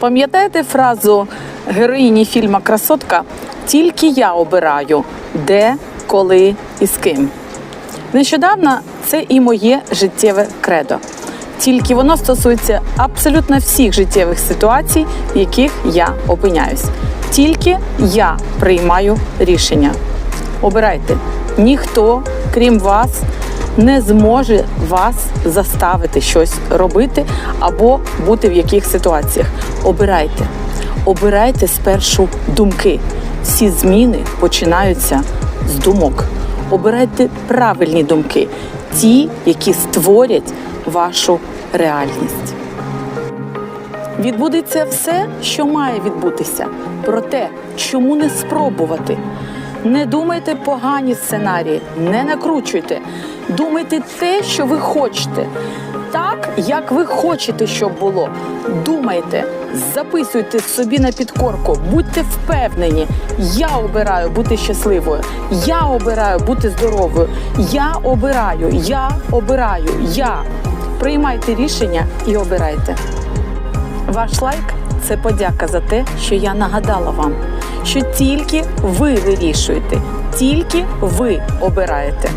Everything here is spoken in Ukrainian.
Пам'ятаєте фразу героїні фільму Красотка? Тільки я обираю, де, коли і з ким. Нещодавно це і моє життєве кредо. Тільки воно стосується абсолютно всіх життєвих ситуацій, в яких я опиняюсь. Тільки я приймаю рішення. Обирайте. Ніхто, крім вас, не зможе вас заставити щось робити або бути в яких ситуаціях. Обирайте. Обирайте спершу думки. Всі зміни починаються з думок. Обирайте правильні думки, ті, які створять вашу реальність. Відбудеться все, що має відбутися. Проте, чому не спробувати? Не думайте погані сценарії, не накручуйте. Думайте те, що ви хочете. Так, як ви хочете, щоб було. Думайте, записуйте собі на підкорку, будьте впевнені. Я обираю бути щасливою. Я обираю бути здоровою. Я обираю, я обираю, я. Приймайте рішення і обирайте. Ваш лайк це подяка за те, що я нагадала вам, що тільки ви вирішуєте, тільки ви обираєте.